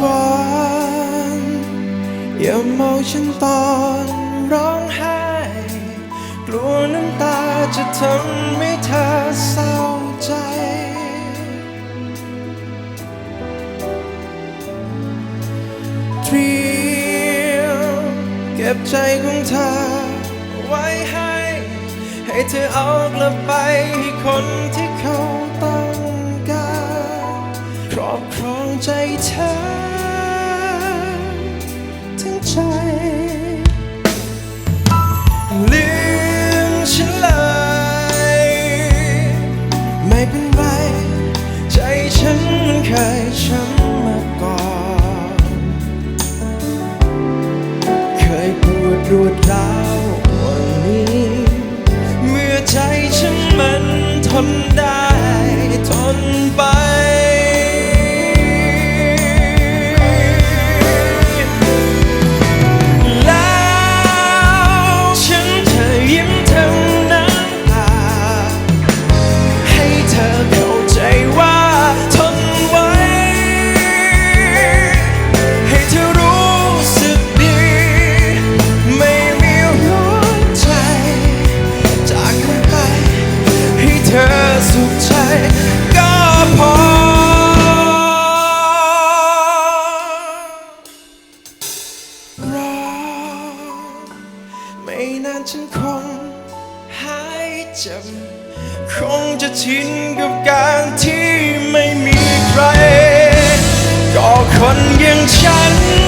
หวานอย่ามองฉันตอนร้องไห้ กลัวน้ำตาจะทำให้เธอเศร้าใจ เตรียมเก็บใจของเธอไว้ให้ ให้เธอเอากลับไปให้คนที่ อบครองใจเธอทั้งใจ ลืมฉันเลย ไม่เป็นไร ใจฉันมันเคยช้ำมาก่อน เคยปวดรวดร้าววันนี้ เมื่อใจฉันมันทนได้ ก็พอ รอ ไม่นานฉันคงหายจ็บคงจะชินกับการที่ไม่มีใคร ก็คนอย่างฉัน